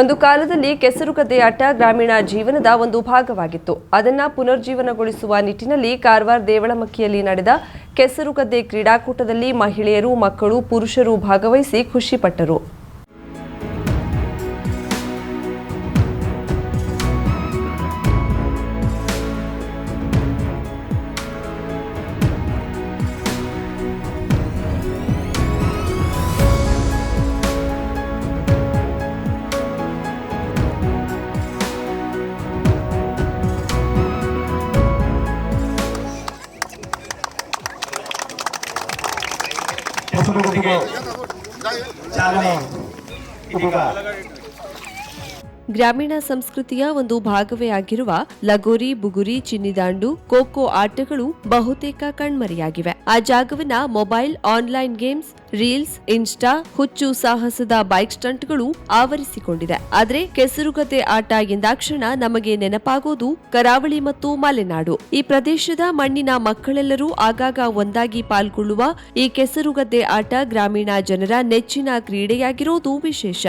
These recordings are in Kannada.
ಒಂದು ಕಾಲದಲ್ಲಿ ಕೆಸರುಗದ್ದೆಯಾಟ ಗ್ರಾಮೀಣ ಜೀವನದ ಒಂದು ಭಾಗವಾಗಿತ್ತು. ಅದನ್ನು ಪುನರ್ಜೀವನಗೊಳಿಸುವ ನಿಟ್ಟಿನಲ್ಲಿ ಕಾರವಾರ ದೇವಳಮಕ್ಕಿಯಲ್ಲಿ ನಡೆದ ಕೆಸರುಗದ್ದೆ ಕ್ರೀಡಾಕೂಟದಲ್ಲಿ ಮಹಿಳೆಯರು, ಮಕ್ಕಳು, ಪುರುಷರು ಭಾಗವಹಿಸಿ ಖುಷಿಪಟ್ಟರು शुभ चांगले ಗ್ರಾಮೀಣ ಸಂಸ್ಕೃತಿಯ ಒಂದು ಭಾಗವೇ ಆಗಿರುವ ಲಗೋರಿ, ಬುಗುರಿ, ಚಿನ್ನಿದಾಂಡು, ಖೋಖೋ ಆಟಗಳು ಬಹುತೇಕ ಕಣ್ಮರೆಯಾಗಿವೆ. ಆ ಜಾಗವನ್ನ mobile, online games, reels, insta, ಹುಚ್ಚು ಸಾಹಸದ ಬೈಕ್ ಸ್ಟಂಟ್ಗಳು ಆವರಿಸಿಕೊಂಡಿದೆ. ಆದರೆ ಕೆಸರುಗದ್ದೆ ಆಟ ಎಂದಾಕ್ಷಣ ನಮಗೆ ನೆನಪಾಗೋದು ಕರಾವಳಿ ಮತ್ತು ಮಲೆನಾಡು. ಈ ಪ್ರದೇಶದ ಮಣ್ಣಿನ ಮಕ್ಕಳೆಲ್ಲರೂ ಆಗಾಗ ಒಂದಾಗಿ ಪಾಲ್ಗೊಳ್ಳುವ ಈ ಕೆಸರುಗದ್ದೆ ಆಟ ಗ್ರಾಮೀಣ ಜನರ ನೆಚ್ಚಿನ ಕ್ರೀಡೆಯಾಗಿರೋದು ವಿಶೇಷ.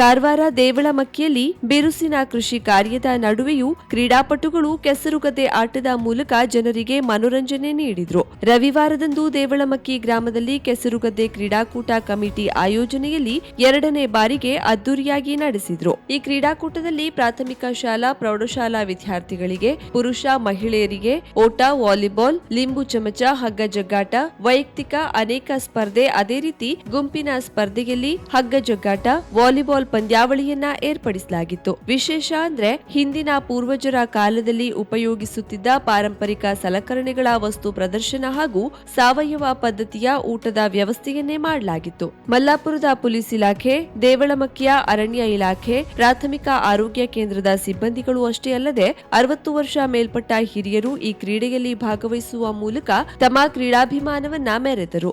ಕಾರವಾರ ದೇವಳಮಕ್ಕಿಯಲ್ಲಿ ಬಿರುಸಿನ ಕೃಷಿ ಕಾರ್ಯದ ನಡುವೆಯೂ ಕ್ರೀಡಾಪಟುಗಳು ಕೆಸರುಗದ್ದೆ ಆಟದ ಮೂಲಕ ಜನರಿಗೆ ಮನೋರಂಜನೆ ನೀಡಿದ್ರು. ರವಿವಾರದಂದು ದೇವಳಮಕ್ಕಿ ಗ್ರಾಮದಲ್ಲಿ ಕೆಸರುಗದ್ದೆ ಕ್ರೀಡಾಕೂಟ ಕಮಿಟಿ ಆಯೋಜನೆಯಲ್ಲಿ ಎರಡನೇ ಬಾರಿಗೆ ಅದ್ದೂರಿಯಾಗಿ ನಡೆಸಿದ್ರು. ಈ ಕ್ರೀಡಾಕೂಟದಲ್ಲಿ ಪ್ರಾಥಮಿಕ ಶಾಲಾ, ಪ್ರೌಢಶಾಲಾ ವಿದ್ಯಾರ್ಥಿಗಳಿಗೆ, ಪುರುಷ, ಮಹಿಳೆಯರಿಗೆ ಓಟ, ವಾಲಿಬಾಲ್, ಲಿಂಬು ಚಮಚ, ಹಗ್ಗ ಜಗ್ಗಾಟ, ವೈಯಕ್ತಿಕ ಅನೇಕ ಸ್ಪರ್ಧೆ, ಅದೇ ರೀತಿ ಗುಂಪಿನ ಸ್ಪರ್ಧೆಯಲ್ಲಿ ಹಗ್ಗ ಜಗ್ಗಾಟ, ವಾಲಿಬಾಲ್ ಪಂದ್ಯಾವಳಿಯನ್ನ ಏರ್ಪಡಿಸಲಾಗಿತ್ತು. ವಿಶೇಷ ಅಂದ್ರೆ ಹಿಂದಿನ ಪೂರ್ವಜರ ಕಾಲದಲ್ಲಿ ಉಪಯೋಗಿಸುತ್ತಿದ್ದ ಪಾರಂಪರಿಕ ಸಲಕರಣೆಗಳ ವಸ್ತು ಪ್ರದರ್ಶನ ಹಾಗೂ ಸಾವಯವ ಪದ್ಧತಿಯ ಊಟದ ವ್ಯವಸ್ಥೆಯನ್ನೇ ಮಾಡಲಾಗಿತ್ತು. ಮಲ್ಲಾಪುರದ ಪೊಲೀಸ್ ಇಲಾಖೆ, ದೇವಳಮಕ್ಕಿಯ ಅರಣ್ಯ ಇಲಾಖೆ, ಪ್ರಾಥಮಿಕ ಆರೋಗ್ಯ ಕೇಂದ್ರದ ಸಿಬ್ಬಂದಿಗಳು ಅಷ್ಟೇ ಅಲ್ಲದೆ ಅರವತ್ತು ವರ್ಷ ಮೇಲ್ಪಟ್ಟ ಹಿರಿಯರು ಈ ಕ್ರೀಡೆಯಲ್ಲಿ ಭಾಗವಹಿಸುವ ಮೂಲಕ ತಮ್ಮ ಕ್ರೀಡಾಭಿಮಾನವನ್ನ ಮೆರೆದರು.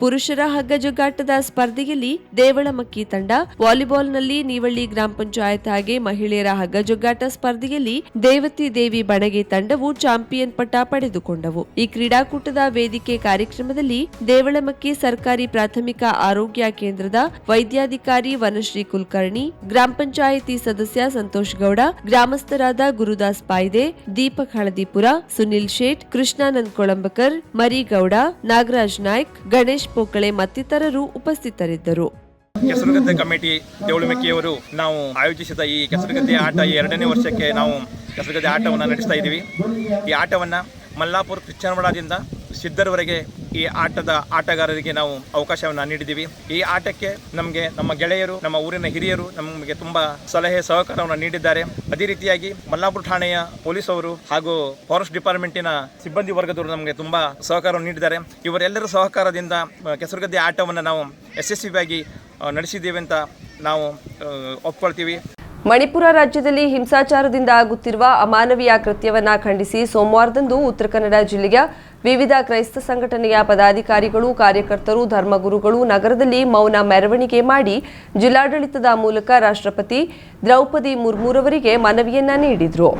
ಪುರುಷರ ಹಗ್ಗ ಜಗ್ಗಾಟದ ಸ್ಪರ್ಧೆಯಲ್ಲಿ ದೇವಳಮಕ್ಕಿ ತಂಡ ವಾಲಿಬಾಲ್ನಲ್ಲಿ ನೀವಳ್ಳಿ ಗ್ರಾಮ ಪಂಚಾಯತ್ ಹಾಗೆ ಮಹಿಳೆಯರ ಹಗ್ಗ ಜಗ್ಗಾಟ ಸ್ಪರ್ಧೆಯಲ್ಲಿ ದೇವತಿ ದೇವಿ ಬಣಗೆ ತಂಡವು ಚಾಂಪಿಯನ್ ಪಟ್ಟ ಪಡೆದುಕೊಂಡವು. ಈ ಕ್ರೀಡಾಕೂಟದ ವೇದಿಕೆ ಕಾರ್ಯಕ್ರಮದಲ್ಲಿ ದೇವಳಮಕ್ಕಿ ಸರ್ಕಾರಿ ಪ್ರಾಥಮಿಕ ಆರೋಗ್ಯ ಕೇಂದ್ರದ ವೈದ್ಯಾಧಿಕಾರಿ ವನಶ್ರೀ ಕುಲಕರ್ಣಿ, ಗ್ರಾಮ ಪಂಚಾಯಿತಿ ಸದಸ್ಯ ಸಂತೋಷ್ ಗೌಡ, ಗ್ರಾಮಸ್ಥರಾದ ಗುರುದಾಸ್ ಪಾಯ್ದೆ, ದೀಪಕ್ ಹಳದಿಪುರ, ಸುನಿಲ್ ಶೇಟ್, ಕೃಷ್ಣಾನಂದ್ ಕೊಳಂಬಕರ್, ಮರಿಗೌಡ, ನಾಗರಾಜ್ ನಾಯ್ಕ್, ಗಣೇಶ್ ಪೋಕಳೆ ಮತ್ತಿತರರು ಉಪಸ್ಥಿತರಿದ್ದರು. ಕೆಸರುಗದ್ದೆ ಕಮಿಟಿ ದೇವಳುಮೆಕ್ಕಿಯವರು ನಾವು ಆಯೋಜಿಸಿದ ಈ ಕೆಸರುಗದ್ದೆ ಆಟ ಈ ಎರಡನೇ ವರ್ಷಕ್ಕೆ ನಾವು ಕೆಸರುಗದ್ದೆ ಆಟವನ್ನು ನಡೆಸ್ತಾ ಇದ್ದೀವಿ. ಈ ಆಟವನ್ನು ಮಲ್ಲಾಪುರ ಕ್ರಿಶ್ಚನಮಠದಿಂದ ಸಿದ್ಧರವರೆಗೆ ಈ ಆಟದ ಆಟಗಾರರಿಗೆ ನಾವು ಅವಕಾಶವನ್ನು ನೀಡಿದ್ದೀವಿ. ಈ ಆಟಕ್ಕೆ ನಮಗೆ ನಮ್ಮ ಗೆಳೆಯರು, ನಮ್ಮ ಊರಿನ ಹಿರಿಯರು ನಮಗೆ ತುಂಬ ಸಲಹೆ, ಸಹಕಾರವನ್ನು ನೀಡಿದ್ದಾರೆ. ಅದೇ ರೀತಿಯಾಗಿ ಮಲ್ಲಾಪುರ ಠಾಣೆಯ ಪೊಲೀಸ್ ಹಾಗೂ ಫಾರೆಸ್ಟ್ ಡಿಪಾರ್ಟ್ಮೆಂಟಿನ ಸಿಬ್ಬಂದಿ ವರ್ಗದವರು ನಮಗೆ ತುಂಬ ಸಹಕಾರವನ್ನು ನೀಡಿದ್ದಾರೆ. ಇವರೆಲ್ಲರ ಸಹಕಾರದಿಂದ ಕೆಸರುಗದ್ದೆ ಆಟವನ್ನು ನಾವು ಯಶಸ್ವಿಯಾಗಿ ನಡೆಸಿದ್ದೇವೆ ಅಂತ ನಾವು ಒಪ್ಕೊಳ್ತೀವಿ. ಮಣಿಪುರ ರಾಜ್ಯದಲ್ಲಿ ಹಿಂಸಾಚಾರದಿಂದ ಆಗುತ್ತಿರುವ ಅಮಾನವೀಯ ಕೃತ್ಯವನ್ನು ಖಂಡಿಸಿ ಸೋಮವಾರದಂದು ಉತ್ತರ ಕನ್ನಡ ಜಿಲ್ಲೆಯ ವಿವಿಧ ಕ್ರೈಸ್ತ ಸಂಘಟನೆಯ ಪದಾಧಿಕಾರಿಗಳು, ಕಾರ್ಯಕರ್ತರು, ಧರ್ಮಗುರುಗಳು ನಗರದಲ್ಲಿ ಮೌನ ಮೆರವಣಿಗೆ ಮಾಡಿ ಜಿಲ್ಲಾಡಳಿತದ ಮೂಲಕ ರಾಷ್ಟ್ರಪತಿ ದ್ರೌಪದಿ ಮುರ್ಮುರವರಿಗೆ ಮನವಿಯನ್ನ ನೀಡಿದ್ರು.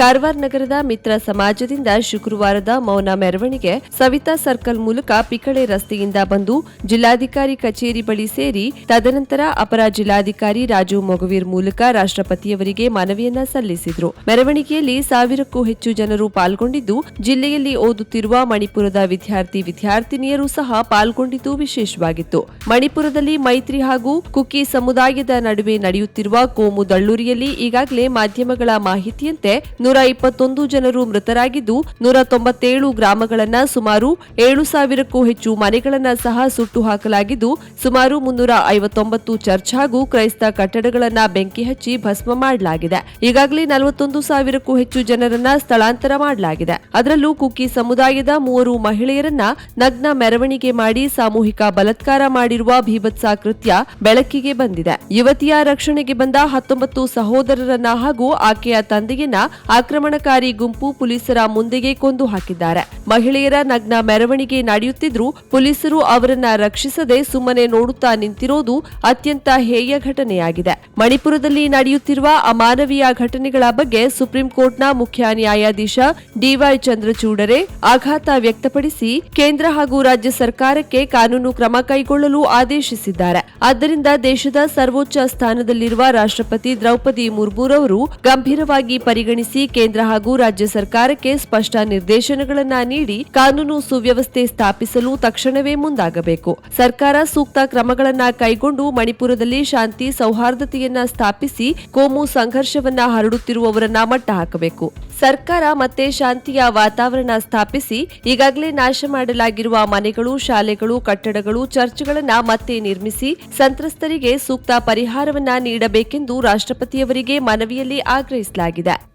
ಕಾರವಾರ ನಗರದ ಮಿತ್ರ ಸಮಾಜದಿಂದ ಶುಕ್ರವಾರದ ಮೌನ ಮೆರವಣಿಗೆ ಸವಿತಾ ಸರ್ಕಲ್ ಮೂಲಕ ಪಿಕಳೆ ರಸ್ತೆಯಿಂದ ಬಂದು ಜಿಲ್ಲಾಧಿಕಾರಿ ಕಚೇರಿ ಬಳಿ ಸೇರಿ, ತದನಂತರ ಅಪರ ಜಿಲ್ಲಾಧಿಕಾರಿ ರಾಜು ಮೊಗವೀರ್ ಮೂಲಕ ರಾಷ್ಟ್ರಪತಿಯವರಿಗೆ ಮನವಿಯನ್ನ ಸಲ್ಲಿಸಿದ್ರು. ಮೆರವಣಿಗೆಯಲ್ಲಿ ಸಾವಿರಕ್ಕೂ ಹೆಚ್ಚು ಜನರು ಪಾಲ್ಗೊಂಡಿದ್ದು, ಜಿಲ್ಲೆಯಲ್ಲಿ ಓದುತ್ತಿರುವ ಮಣಿಪುರದ ವಿದ್ಯಾರ್ಥಿ ವಿದ್ಯಾರ್ಥಿನಿಯರು ಸಹ ಪಾಲ್ಗೊಂಡಿದ್ದು ವಿಶೇಷವಾಗಿತ್ತು. ಮಣಿಪುರದಲ್ಲಿ ಮೈತ್ರಿ ಹಾಗೂ ಕುಕ್ಕಿ ಸಮುದಾಯದ ನಡುವೆ ನಡೆಯುತ್ತಿರುವ ಕೋಮು ದಳ್ಳೂರಿಯಲ್ಲಿ ಈಗಾಗಲೇ ಮಾಧ್ಯಮಗಳ ಮಾಹಿತಿಯಂತೆ ನೂರ ಇಪ್ಪತ್ತೊಂದು ಜನರು ಮೃತರಾಗಿದ್ದು ನೂರ ತೊಂಬತ್ತೇಳು ಗ್ರಾಮಗಳನ್ನ ಸುಮಾರು ಏಳು ಸಾವಿರಕ್ಕೂ ಹೆಚ್ಚು ಮನೆಗಳನ್ನ ಸಹ ಸುಟ್ಟು ಹಾಕಲಾಗಿದ್ದು ಸುಮಾರು ಮುನ್ನೂರ ಐವತ್ತೊಂಬತ್ತು ಚರ್ಚ್ ಹಾಗೂ ಕ್ರೈಸ್ತ ಕಟ್ಟಡಗಳನ್ನ ಬೆಂಕಿ ಹಚ್ಚಿ ಭಸ್ಮ ಮಾಡಲಾಗಿದೆ. ಈಗಾಗಲೇ ನಲವತ್ತೊಂದು ಸಾವಿರಕ್ಕೂ ಹೆಚ್ಚು ಜನರನ್ನ ಸ್ಥಳಾಂತರ ಮಾಡಲಾಗಿದೆ. ಅದರಲ್ಲೂ ಕುಕ್ಕಿ ಸಮುದಾಯದ ಮೂವರು ಮಹಿಳೆಯರನ್ನ ನಗ್ನ ಮೆರವಣಿಗೆ ಮಾಡಿ ಸಾಮೂಹಿಕ ಬಲತ್ಕಾರ ಮಾಡಿರುವ ಭೀಭತ್ಸ ಕೃತ್ಯ ಬೆಳಕಿಗೆ ಬಂದಿದೆ. ಯುವತಿಯ ರಕ್ಷಣೆಗೆ ಬಂದ ಹತ್ತೊಂಬತ್ತು ಸಹೋದರರನ್ನ ಹಾಗೂ ಆಕೆಯ ತಂದೆಯನ್ನ ಆಕ್ರಮಣಕಾರಿ ಗುಂಪು ಪೊಲೀಸರ ಮುಂದೆಗೆ ಕೊಂದು ಹಾಕಿದ್ದಾರೆ. ಮಹಿಳೆಯರ ನಗ್ನ ಮೆರವಣಿಗೆ ನಡೆಯುತ್ತಿದ್ರೂ ಪೊಲೀಸರು ಅವರನ್ನ ರಕ್ಷಿಸದೆ ಸುಮ್ಮನೆ ನೋಡುತ್ತಾ ನಿಂತಿರೋದು ಅತ್ಯಂತ ಹೇಯ ಘಟನೆಯಾಗಿದೆ. ಮಣಿಪುರದಲ್ಲಿ ನಡೆಯುತ್ತಿರುವ ಅಮಾನವೀಯ ಘಟನೆಗಳ ಬಗ್ಗೆ ಸುಪ್ರೀಂ ಕೋರ್ಟ್ನ ಮುಖ್ಯ ನ್ಯಾಯಾಧೀಶ ಡಿವೈ ಚಂದ್ರಚೂಡರೆ ಆಘಾತ ವ್ಯಕ್ತಪಡಿಸಿ ಕೇಂದ್ರ ಹಾಗೂ ರಾಜ್ಯ ಸರ್ಕಾರಕ್ಕೆ ಕಾನೂನು ಕ್ರಮ ಕೈಗೊಳ್ಳಲು ಆದೇಶಿಸಿದ್ದಾರೆ. ಆದ್ದರಿಂದ ದೇಶದ ಸರ್ವೋಚ್ಚ ಸ್ಥಾನದಲ್ಲಿರುವ ರಾಷ್ಟ್ರಪತಿ ದ್ರೌಪದಿ ಮುರ್ಮುರವರು ಗಂಭೀರವಾಗಿ ಪರಿಗಣಿಸಿ ಕೇಂದ್ರ ಹಾಗೂ ರಾಜ್ಯ ಸರ್ಕಾರಕ್ಕೆ ಸ್ಪಷ್ಟ ನಿರ್ದೇಶನಗಳನ್ನು ನೀಡಿ ಕಾನೂನು ಸುವ್ಯವಸ್ಥೆ ಸ್ಥಾಪಿಸಲು ತಕ್ಷಣವೇ ಮುಂದಾಗಬೇಕು. ಸರ್ಕಾರ ಸೂಕ್ತ ಕ್ರಮಗಳನ್ನು ಕೈಗೊಂಡು ಮಣಿಪುರದಲ್ಲಿ ಶಾಂತಿ ಸೌಹಾರ್ದತೆಯನ್ನ ಸ್ಥಾಪಿಸಿ ಕೋಮು ಸಂಘರ್ಷವನ್ನ ಹರಡುತ್ತಿರುವವರನ್ನ ಮಟ್ಟ ಹಾಕಬೇಕು. ಸರ್ಕಾರ ಮತ್ತೆ ಶಾಂತಿಯ ವಾತಾವರಣ ಸ್ಥಾಪಿಸಿ ಈಗಾಗಲೇ ನಾಶ ಮಾಡಲಾಗಿರುವ ಮನೆಗಳು, ಶಾಲೆಗಳು, ಕಟ್ಟಡಗಳು, ಚರ್ಚ್ಗಳನ್ನ ಮತ್ತೆ ನಿರ್ಮಿಸಿ ಸಂತ್ರಸ್ತರಿಗೆ ಸೂಕ್ತ ಪರಿಹಾರವನ್ನ ನೀಡಬೇಕೆಂದು ರಾಷ್ಟ್ರಪತಿಯವರಿಗೆ ಮನವಿಯಲ್ಲಿ ಆಗ್ರಹಿಸಲಾಗಿದೆ.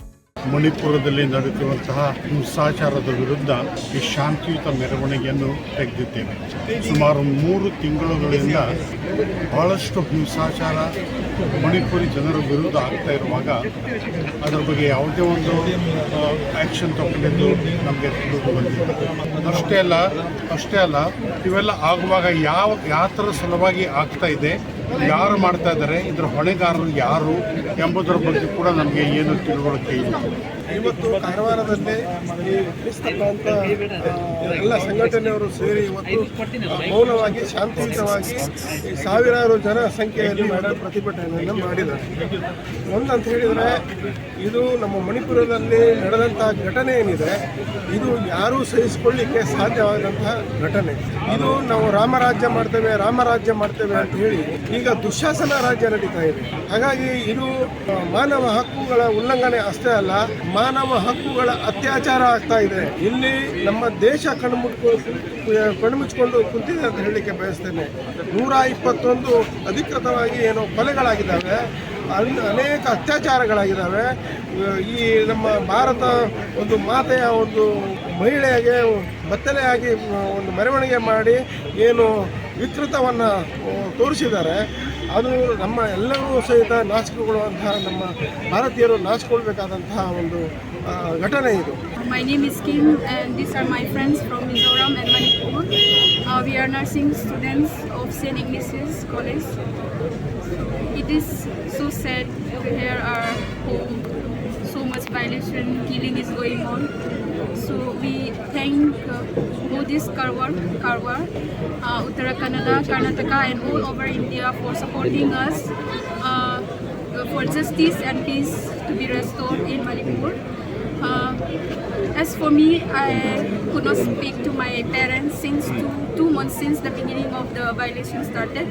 ಮಣಿಪುರದಲ್ಲಿ ನಡೆಯುತ್ತಿರುವಂತಹ ಹಿಂಸಾಚಾರದ ವಿರುದ್ಧ ಈ ಶಾಂತಿಯುತ ಮೆರವಣಿಗೆಯನ್ನು ತೆಗೆದಿದ್ದೇವೆ. ಸುಮಾರು ಮೂರು ತಿಂಗಳುಗಳಿಂದ ಬಹಳಷ್ಟು ಹಿಂಸಾಚಾರ ಮಣಿಪುರಿ ಜನರ ವಿರುದ್ಧ ಆಗ್ತಾ ಇರುವಾಗ ಅದರ ಬಗ್ಗೆ ಯಾವುದೇ ಒಂದು ಆ್ಯಕ್ಷನ್ ತಗೊಂಡಿದ್ದು ನಮಗೆ ತಿಳಿದು ಬಂದಿದೆ ಅಷ್ಟೇ ಅಲ್ಲ ಅಷ್ಟೇ ಅಲ್ಲ, ಇವೆಲ್ಲ ಆಗುವಾಗ ಯಾವ ಯಾವ ಥರ ಸಲುವಾಗಿ ಆಗ್ತಾ ಇದೆ? ಯಾರು ಮಾಡ್ತಾ ಇದ್ದಾರೆ? ಇದರ ಹೊಣೆಗಾರರು ಯಾರು ಎಂಬುದರ ಬಗ್ಗೆ ಕೂಡ ನಮಗೆ ಏನು ತಿಳುವಳಿಕೆ ಇಲ್ಲ. ಇವತ್ತು ಕಾರವಾರದಲ್ಲಿ ಈ ಕ್ರಿಸ್ತ ಪ್ರಾಂತ ಎಲ್ಲ ಸಂಘಟನೆಯವರು ಸೇರಿ ಇವತ್ತು ಮೌನವಾಗಿ, ಶಾಂತಿಯುತವಾಗಿ ಸಾವಿರಾರು ಜನ ಸಂಖ್ಯೆಯಲ್ಲಿ ಪ್ರತಿಭಟನೆಯನ್ನು ಮಾಡಿದ್ದಾರೆ. ಒಂದಂತ ಹೇಳಿದರೆ, ಇದು ನಮ್ಮ ಮಣಿಪುರದಲ್ಲಿ ನಡೆದಂಥ ಘಟನೆ ಏನಿದೆ, ಇದು ಯಾರೂ ಸಹಿಸಿಕೊಳ್ಳಿಕ್ಕೆ ಸಾಧ್ಯವಾದಂತಹ ಘಟನೆ. ಇದು ನಾವು ರಾಮರಾಜ್ಯ ಮಾಡ್ತೇವೆ ರಾಮರಾಜ್ಯ ಮಾಡ್ತೇವೆ ಅಂತ ಹೇಳಿ ಈಗ ದುಶಾಸನ ರಾಜ್ಯ ನಡೀತಾ ಇದೆ. ಹಾಗಾಗಿ ಇದು ಮಾನವ ಹಕ್ಕುಗಳ ಉಲ್ಲಂಘನೆ ಅಷ್ಟೇ ಅಲ್ಲ ಮಾನವ ಹಕ್ಕುಗಳ ಅತ್ಯಾಚಾರ ಆಗ್ತಾ ಇದೆ. ಇಲ್ಲಿ ನಮ್ಮ ದೇಶ ಕಣ್ಮುಟ್ಕೊ ಕಣ್ಮುಚ್ಕೊಂಡು ಕುಂತಿದೆ ಅಂತ ಹೇಳಲಿಕ್ಕೆ ಬಯಸ್ತೇನೆ. ನೂರ ಇಪ್ಪತ್ತೊಂದು ಅಧಿಕೃತವಾಗಿ ಏನು ಕೊಲೆಗಳಾಗಿದ್ದಾವೆ. ಅಲ್ಲಿ ಅನೇಕ ಅತ್ಯಾಚಾರಗಳಾಗಿದ್ದಾವೆ. ಈ ನಮ್ಮ ಭಾರತ ಒಂದು ಮಾತೆಯ ಒಂದು ಮಹಿಳೆಗೆ ಬತ್ತಲೆಯಾಗಿ, ಒಂದು ಮೆರವಣಿಗೆ ಮಾಡಿ ಏನು ವಿಕೃತವನ್ನು ತೋರಿಸಿದ್ದಾರೆ. ಅದು ನಮ್ಮ ಎಲ್ಲರೂ ಸಹಿತ ನಾಚಿಕೊಳ್ಳುವಂತಹ ನಮ್ಮ ಭಾರತೀಯರು ನಾಚಿಕೊಳ್ಬೇಕಾದಂತಹ ಒಂದು ಘಟನೆ ಇದು my name is Kim and these are my friends from Mizoram and Manipur. We are nursing students of St. Ignatius College. It is so sad to hear our home, so much killing is going on. So we thank uh, Buddhist Karwar, Karwar uh, Uttara Kannada, Karnataka, and all over India for supporting us uh, for justice and peace to be restored in Manipur. Uh, as for me, I could not speak to my parents since two, two months since the beginning of the violation started.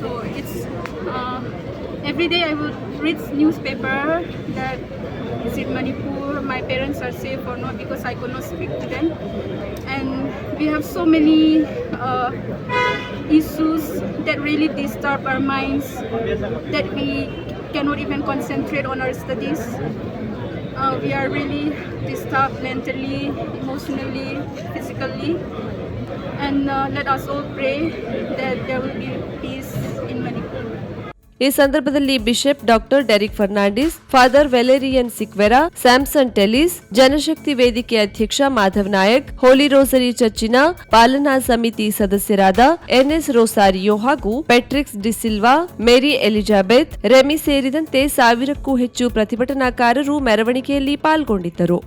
So it's uh, every day I will read newspaper that is in Manipur. My parents are safe or not because I could not speak to them, and we have so many uh, issues that really disturb our minds that we cannot even concentrate on our studies. Uh, we are really disturbed mentally, emotionally, physically. And uh, let us all pray that there will be peace. ಈ ಸಂದರ್ಭದಲ್ಲಿ bishop doctor Derick Fernandes, father Valerian Sequeira, Samson Telis, Janashakti Vedike ಅಧ್ಯಕ್ಷ ಮಾಧವ್ ನಾಯಕ್, ಹೋಲಿ ರೋಸರಿ ಚರ್ಚಿನ ಪಾಲನಾ ಸಮಿತಿ ಸದಸ್ಯರಾದ ಎನ್ಎಸ್ ರೋಸಾರಿಯೋ ಹಾಗೂ ಪೆಟ್ರಿಕ್ಸ್ ಡಿಸಿಲ್ವಾ ಮೇರಿ ಎಲಿಜಾಬೆತ್, ರೆಮಿ ಸೇರಿದಂತೆ ಸಾವಿರಕ್ಕೂ ಹೆಚ್ಚು ಪ್ರತಿಭಟನಾಕಾರರು ಮೆರವಣಿಗೆಯಲ್ಲಿ ಪಾಲ್ಗೊಂಡಿದ್ದರು.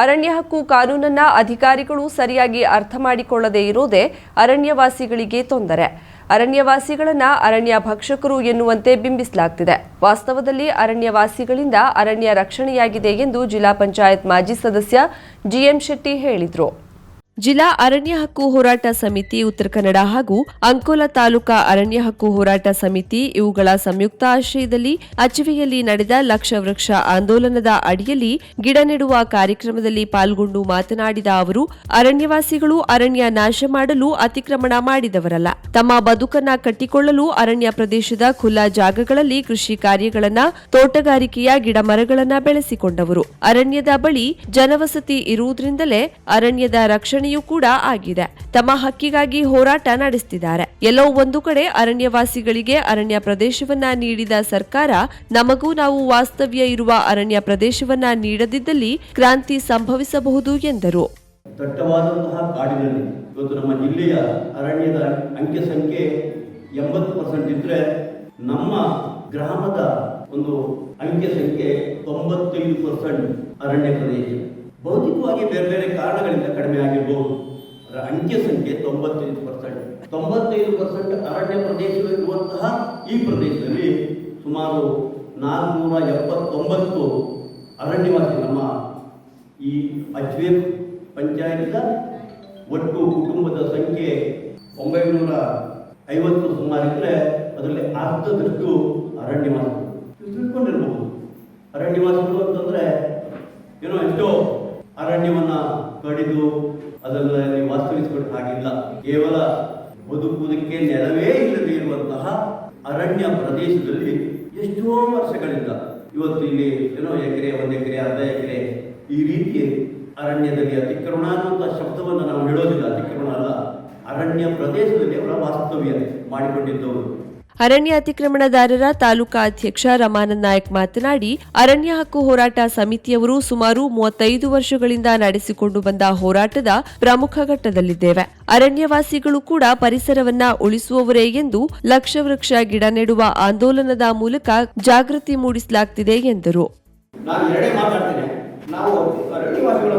ಅರಣ್ಯ ಹಕ್ಕು ಕಾನೂನನ್ನ ಅಧಿಕಾರಿಗಳು ಸರಿಯಾಗಿ ಅರ್ಥ ಮಾಡಿಕೊಳ್ಳದೇ ಇರೋದೇ ಅರಣ್ಯವಾಸಿಗಳಿಗೆ ತೊಂದರೆ. ಅರಣ್ಯವಾಸಿಗಳನ್ನ ಅರಣ್ಯ ಭಕ್ಷಕರು ಎನ್ನುವಂತೆ ಬಿಂಬಿಸಲಾಗ್ತಿದೆ. ವಾಸ್ತವದಲ್ಲಿ ಅರಣ್ಯವಾಸಿಗಳಿಂದ ಅರಣ್ಯ ರಕ್ಷಣೆಯಾಗಿದೆ ಎಂದು ಜಿಲ್ಲಾ ಪಂಚಾಯತ್ ಮಾಜಿ ಸದಸ್ಯ ಜಿಎಂ ಶೆಟ್ಟಿ ಹೇಳಿದರು. ಜಿಲ್ಲಾ ಅರಣ್ಯ ಹಕ್ಕು ಹೋರಾಟ ಸಮಿತಿ, ಉತ್ತರ ಕನ್ನಡ ಹಾಗೂ ಅಂಕೋಲ ತಾಲೂಕಾ ಅರಣ್ಯ ಹಕ್ಕು ಹೋರಾಟ ಸಮಿತಿ ಇವುಗಳ ಸಂಯುಕ್ತ ಆಶ್ರಯದಲ್ಲಿ ಅಚವೆಯಲ್ಲಿ ನಡೆದ ಲಕ್ಷ ವೃಕ್ಷ ಆಂದೋಲನದ ಅಡಿಯಲ್ಲಿ ಗಿಡ ನೆಡುವ ಕಾರ್ಯಕ್ರಮದಲ್ಲಿ ಪಾಲ್ಗೊಂಡು ಮಾತನಾಡಿದ ಅವರು, ಅರಣ್ಯವಾಸಿಗಳು ಅರಣ್ಯ ನಾಶ ಮಾಡಲು ಅತಿಕ್ರಮಣ ಮಾಡಿದವರಲ್ಲ. ತಮ್ಮ ಬದುಕನ್ನ ಕಟ್ಟಿಕೊಳ್ಳಲು ಅರಣ್ಯ ಪ್ರದೇಶದ ಖುಲ್ಲಾ ಜಾಗಗಳಲ್ಲಿ ಕೃಷಿ ಕಾರ್ಯಗಳನ್ನ, ತೋಟಗಾರಿಕೆಯ ಗಿಡ ಮರಗಳನ್ನ ಬೆಳೆಸಿಕೊಂಡವರು. ಅರಣ್ಯದ ಬಳಿ ಜನವಸತಿ ಇರುವುದರಿಂದಲೇ ಅರಣ್ಯದ ರಕ್ಷಣೆಯೂ ಕೂಡ ಆಗಿದೆ. ತಮ್ಮ ಹಕ್ಕಿಗಾಗಿ ಹೋರಾಟ ನಡೆಸುತ್ತಿದ್ದಾರೆ ಎಲ್ಲೋ ಒಂದು ಕಡೆ ಅರಣ್ಯವಾಸಿಗಳಿಗೆ ಅರಣ್ಯ ಪ್ರದೇಶವನ್ನ ನೀಡಿದ ಸರ್ಕಾರ, ನಮಗೂ ನಾವು ವಾಸ್ತವ್ಯ ಇರುವ ಅರಣ್ಯ ಪ್ರದೇಶವನ್ನ ನೀಡದಿದ್ದಲ್ಲಿ ಕ್ರಾಂತಿ ಸಂಭವಿಸಬಹುದು ಎಂದರು. ದಟ್ಟವಾದಂತಹ ಕಾಡಿನಲ್ಲಿ ಇವತ್ತು ನಮ್ಮ ಜಿಲ್ಲೆಯ ಅರಣ್ಯದ ಅಂಕೆ ಸಂಖ್ಯೆ ಎಂಬತ್ತು ಪರ್ಸೆಂಟ್ ಇದ್ದರೆ ನಮ್ಮ ಗ್ರಾಮದ ಒಂದು ಅಂಕೆ ಸಂಖ್ಯೆ ತೊಂಬತ್ತೈದು ಪರ್ಸೆಂಟ್ ಅರಣ್ಯ ಪ್ರದೇಶ. ಭೌತಿಕವಾಗಿ ಬೇರೆ ಬೇರೆ ಕಾರಣಗಳಿಂದ ಕಡಿಮೆ ಆಗಿರಬಹುದು ಅದರ ಅಂಕೆ ಸಂಖ್ಯೆ ತೊಂಬತ್ತೈದು ಪರ್ಸೆಂಟ್ ತೊಂಬತ್ತೈದು ಪರ್ಸೆಂಟ್ ಅರಣ್ಯ ಪ್ರದೇಶವಿರುವಂತಹ ಈ ಪ್ರದೇಶದಲ್ಲಿ ಸುಮಾರು ನಾಲ್ಕುನೂರ ಎಪ್ಪತ್ತೊಂಬತ್ತು ಅರಣ್ಯವಾಸಿ ನಮ್ಮ ಈ ಅಜ್ವೆ ಪಂಚಾಯತ್ನ ಒಟ್ಟು ಕುಟುಂಬದ ಸಂಖ್ಯೆ ಒಂಬೈನೂರ ಐವತ್ತು ಸುಮಾರಿದ್ರೆ ಅದರಲ್ಲಿ ಅರ್ಧದಷ್ಟು ಅರಣ್ಯವಾಸಿಗಳು. ತಿಳ್ಕೊಂಡಿರ್ಬೋದು. ಅರಣ್ಯವಾಸಿಗಳು ಅಂತಂದ್ರೆ ಏನೋ ಎಷ್ಟೋ ಅರಣ್ಯವನ್ನ ಕಡಿದು ಅದನ್ನು ವಾಸ್ತವಿಸಿಕೊಂಡು ಹಾಗಿಲ್ಲ. ಕೇವಲ ಬದುಕುವುದಕ್ಕೆ ನೆಲವೇ ಇಲ್ಲದೆ ಇರುವಂತಹ ಅರಣ್ಯ ಪ್ರದೇಶದಲ್ಲಿ ಎಷ್ಟೋ ವರ್ಷಗಳಿಂದ ಇವತ್ತು ಇಲ್ಲಿ ಏನೋ ಎಕರೆ, ಒಂದು ಎಕರೆ, ಅರ್ಧ ಎಕರೆ ಈ ರೀತಿ ಅರಣ್ಯದಲ್ಲಿ ಅತಿಕ್ರಮಣ ಅನ್ನುವಂಥ ಶಬ್ದವನ್ನು ನಾವು ಹೇಳೋದಿಲ್ಲ. ಅತಿಕ್ರಮಣ ಅಲ್ಲ, ಅರಣ್ಯ ಪ್ರದೇಶದಲ್ಲಿ ಅವರ ವಾಸ್ತವ್ಯ ಮಾಡಿಕೊಂಡಿದ್ದವರು. ಅರಣ್ಯ ಅತಿಕ್ರಮಣದಾರರ ತಾಲೂಕಾ ಅಧ್ಯಕ್ಷ ರಮಾನಂದ್ ನಾಯಕ್ ಮಾತನಾಡಿ, ಅರಣ್ಯ ಹಕ್ಕು ಹೋರಾಟ ಸಮಿತಿಯವರು ಸುಮಾರು ಮೂವತ್ತೈದು ವರ್ಷಗಳಿಂದ ನಡೆಸಿಕೊಂಡು ಬಂದ ಹೋರಾಟದ ಪ್ರಮುಖ ಘಟ್ಟದಲ್ಲಿದ್ದೇವೆ. ಅರಣ್ಯವಾಸಿಗಳು ಕೂಡ ಪರಿಸರವನ್ನ ಉಳಿಸುವವರೇ ಎಂದು ಲಕ್ಷ ವೃಕ್ಷ ಗಿಡ ನೆಡುವ ಆಂದೋಲನದ ಮೂಲಕ ಜಾಗೃತಿ ಮೂಡಿಸಲಾಗ್ತಿದೆ ಎಂದರು. ನಾವು ಅರಣ್ಯವಾಸಿಗಳು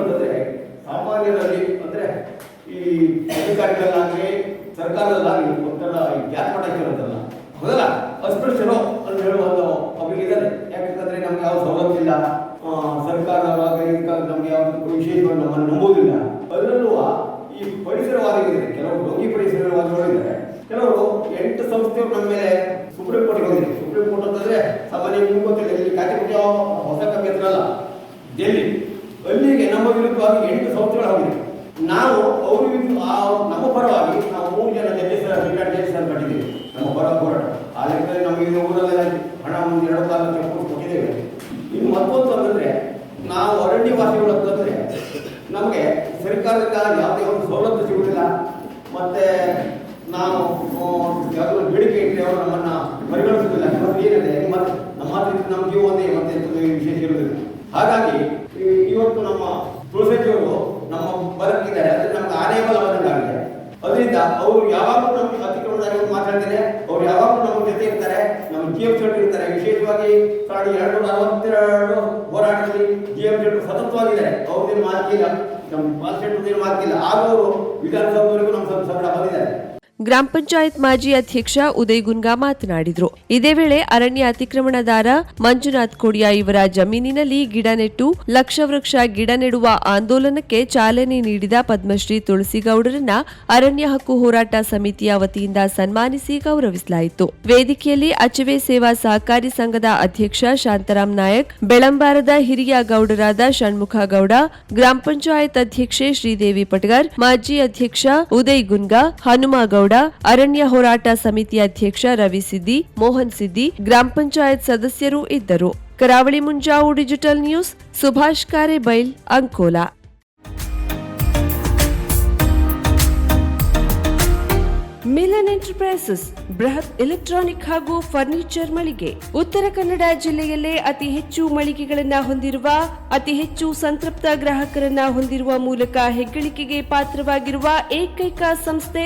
ಮಾಡಕ್ಕಿರೋದಲ್ಲ ಹೌದಲ್ಲ ಅಸ್ಪೃಶ್ಯರು ಅಂತ ಹೇಳುವಂತ ಅವರಿಗಿದ್ದಾರೆ ಯಾಕಂತಂದ್ರೆ ನಮ್ಗೆ ಯಾವ ಸವಲತ್ತು ಇಲ್ಲ ಆ, ಸರ್ಕಾರದವರಾಗಲಿ ಇದಕ್ಕಾಗಿ ನಮ್ಗೆ ಯಾವ್ದು ವಿಶೇಷವಾಗಿ ನಮ್ಮನ್ನು ನಂಬೋದಿಲ್ಲ ಅದರಲ್ಲೂ ಈ ಪರಿಸರವಾದಿಗಳಿದ್ದಾರೆ ಕೆಲವರು ಡೋಂಗಿ ಪರಿಸರವಾದಿಗಳು ಇದ್ದಾರೆ ಕೆಲವರು ಎಂಟು ಸಂಸ್ಥೆಗಳು ನಮ್ಮ ಮೇಲೆ ಸುಪ್ರೀಂ ಕೋರ್ಟ್ಗೆ ಹೋಗಿದೆ ಸುಪ್ರೀಂ ಕೋರ್ಟ್ ಅಂತಂದ್ರೆ ಸಾಮಾನ್ಯ ನಿಮ್ಗೆ ಗೊತ್ತಿಲ್ಲ ಇಲ್ಲಿ ಕಾಟಿಪುಟ್ಟಿ ಯಾವ ಹೊಸ ಕಮ್ಮಿ ಹತ್ರ ಅಲ್ಲ ಡೆಲ್ಲಿ ಅಲ್ಲಿಗೆ ನಮ್ಮ ವಿರುದ್ಧವಾಗಿ ಎಂಟು ಸಂಸ್ಥೆಗಳು ಹೋಗಿದೆ ನಾವು ಅವ್ರ ವಿರುದ್ಧ ಆ- ನಮ್ಮ ಪರವಾಗಿ ನಾವು ಮೂರು ಜನ ಜಡ್ಜಸ್ ರಿಟೈರ್ಡ್ ಜಡ್ಜಸ್ ಅಂತ ಕಟ್ಟಿದ್ದೀವಿ ನಮ್ಮ ಪರ ಹೋರಾಟ ಆ ಲೆಕ್ಕದಲ್ಲಿ ನಮಗೆ ಇದು ಊರಲ್ಲೆಲ್ಲ ಒಂದು ಎರಡು ಕಾಲ ಕಟ್ಕೊಂಡು ಹೋಗಿದ್ದೇವೆ. ಇನ್ನು ಮತ್ತೊಂದು ಅಂದರೆ ನಾವು ಅರಣ್ಯವಾಸಿಗಳು ಅಂತಂದ್ರೆ ನಮಗೆ ಸರ್ಕಾರದಿಂದ ಯಾವುದೇ ಒಂದು ಸವಲತ್ತು ಸಿಗುವುದಿಲ್ಲ. ಮತ್ತೆ ನಾವು ಯಾವುದೋ ಬೇಡಿಕೆ ಇಟ್ಟರೆ ಅವರು ನಮ್ಮನ್ನ ಪರಿಗಣಿಸುವುದಿಲ್ಲ ಏನಿದೆ? ನಮ್ಮ ನಮ್ಮ ಜೀವ ಒಂದೇ ಮತ್ತೆ ವಿಶೇಷ ಇರುವುದಿಲ್ಲ ಹಾಗಾಗಿ ಈ- ಇವತ್ತು ನಮ್ಮ ತುಳಸಿಯವರು ನಮ್ಮ ಬದುಕಿದ್ದಾರೆ ಅಂದ್ರೆ ನಮ್ಗೆ ಆನೆ ಬಲ ಬಂದಂಗಾಗಿದೆ ಅದರಿಂದ ಅವರು ಯಾವಾಗಲೂ ನಮ್ಮ ಅತಿಕ್ರಮಣದಾಗ ಮಾತಾಡ್ತಾರೆ ಅವ್ರು ಯಾವಾಗಲೂ ನಮ್ಮ ಜೊತೆ ಇರ್ತಾರೆ ನಮ್ಮ ಜಿ ಎಫ್ ಶೆಟ್ಟಿ ಇರ್ತಾರೆ ವಿಶೇಷವಾಗಿ ಸಾವಿರದ ಎರಡು ನೂರ ಅರವತ್ತೆರಡು ಹೋರಾಟದಲ್ಲಿ ಜಿ ಎಫ್ ಶೆಟ್ಟಿ ಸತತವಾಗಿದ್ದಾರೆ. ಅವ್ರದ್ದೇನು ಮಾತಿಲ್ಲ. ನಮ್ಮ ಪಾಲ್ ಶೆಟ್ಟಿದೇನು ಮಾತಿಲ್ಲ. ಆಗೋರು ಅವರು ವಿಧಾನಸಭೆವರೆಗೂ ನಮ್ಮ ಸಂಬಳ ಬಂದಿದ್ದಾರೆ. ಗ್ರಾಮ ಪಂಚಾಯತ್ ಮಾಜಿ ಅಧ್ಯಕ್ಷ ಉದಯ್ ಗುನ್ಗಾ ಮಾತನಾಡಿದರು. ಇದೇ ವೇಳೆ ಅರಣ್ಯ ಅತಿಕ್ರಮಣದಾರ ಮಂಜುನಾಥ್ ಕೊಡಿಯಾ ಇವರ ಜಮೀನಿನಲ್ಲಿ ಗಿಡ ನೆಟ್ಟು, ಲಕ್ಷ ವೃಕ್ಷ ಗಿಡ ನೆಡುವ ಆಂದೋಲನಕ್ಕೆ ಚಾಲನೆ ನೀಡಿದ ಪದ್ಮಶ್ರೀ ತುಳಸಿಗೌಡರನ್ನ ಅರಣ್ಯ ಹಕ್ಕು ಹೋರಾಟ ಸಮಿತಿಯ ವತಿಯಿಂದ ಸನ್ಮಾನಿಸಿ ಗೌರವಿಸಲಾಯಿತು. ವೇದಿಕೆಯಲ್ಲಿ ಅಚವೆ ಸೇವಾ ಸಹಕಾರಿ ಸಂಘದ ಅಧ್ಯಕ್ಷ ಶಾಂತರಾಮ್ ನಾಯಕ್, ಬೆಳಂಬಾರದ ಹಿರಿಯ ಗೌಡರಾದ ಷಣ್ಮುಖ ಗೌಡ, ಗ್ರಾಮ ಪಂಚಾಯತ್ ಅಧ್ಯಕ್ಷೆ ಶ್ರೀದೇವಿ ಪಟಗರ್ ಮಾಜಿ ಅಧ್ಯಕ್ಷ ಉದಯ್ ಗುನ್ಗಾ ಹನುಮಗೌಡ ಅರಣ್ಯ ಹೋರಾಟ ಸಮಿತಿ ಅಧ್ಯಕ್ಷ ರವಿ ಸಿದ್ದಿ, ಮೋಹನ್ ಸಿದ್ದಿ, ಗ್ರಾಮ ಪಂಚಾಯತ್ ಸದಸ್ಯರು ಇದ್ದರು. Karavali Munjavu digital news, Subhash Karebail, Ankola. Milan enterprises, ಬೃಹತ್ ಎಲೆಕ್ಟ್ರಾನಿಕ್ ಹಾಗೂ ಫರ್ನಿಚರ್ ಮಳಿಗೆ. ಉತ್ತರ ಕನ್ನಡ ಜಿಲ್ಲೆಯಲ್ಲೇ ಅತಿ ಹೆಚ್ಚು ಮಳಿಗೆಗಳನ್ನು ಹೊಂದಿರುವ, ಅತಿ ಹೆಚ್ಚು ಸಂತೃಪ್ತ ಗ್ರಾಹಕರನ್ನ ಹೊಂದಿರುವ ಮೂಲಕ ಹೆಗ್ಗಳಿಕೆಗೆ ಪಾತ್ರವಾಗಿರುವ ಏಕೈಕ ಸಂಸ್ಥೆ